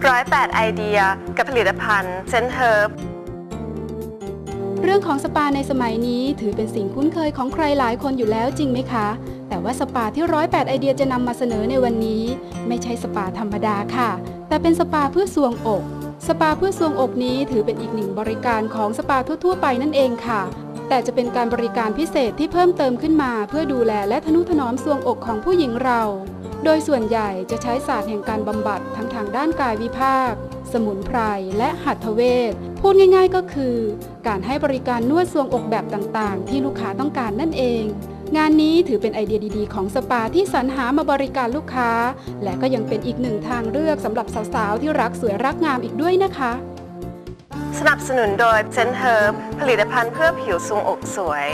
108 ไอเดีย กับผลิตภัณฑ์เซนเฮิร์บเรื่องของสปาในสมัยนี้ถือเป็นสิ่งคุ้นเคยของใครหลายคนอยู่แล้วจริงไหมคะ แต่ว่าสปาที่ร้อยแปดไอเดียจะนำมาเสนอในวันนี้ ไม่ใช่สปาธรรมดาค่ะ แต่เป็นสปาเพื่อสวงอก สปาเพื่อสวงอกนี้ถือเป็นอีกหนึ่งบริการของสปาทั่วๆ ไปนั่นเองค่ะแต่จะเป็นการบริการพิเศษที่เพิ่มเติมขึ้นมา เพื่อดูแลและทนุถนอมสวงอกของผู้หญิงเรา โดยส่วนใหญ่จะใช้ศาสตร์แห่งการบำบัดทั้งทางด้านกายวิภาค สมุนไพร และหัตถเวชพูดง่ายๆก็คือ การให้บริการนวดทรวงอกแบบต่างๆ ที่ลูกค้าต้องการนั่นเอง งานนี้ถือเป็นไอเดียดีๆ ของสปาที่สรรหามาบริการลูกค้า และก็ยังเป็นอีกหนึ่งทางเลือกสำหรับสาวๆที่รักสวยรักงามอีกด้วยนะคะสนับสนุนโดยเซนเฮิร์บผลิตภัณฑ์เพื่อผิวทรงอกสวย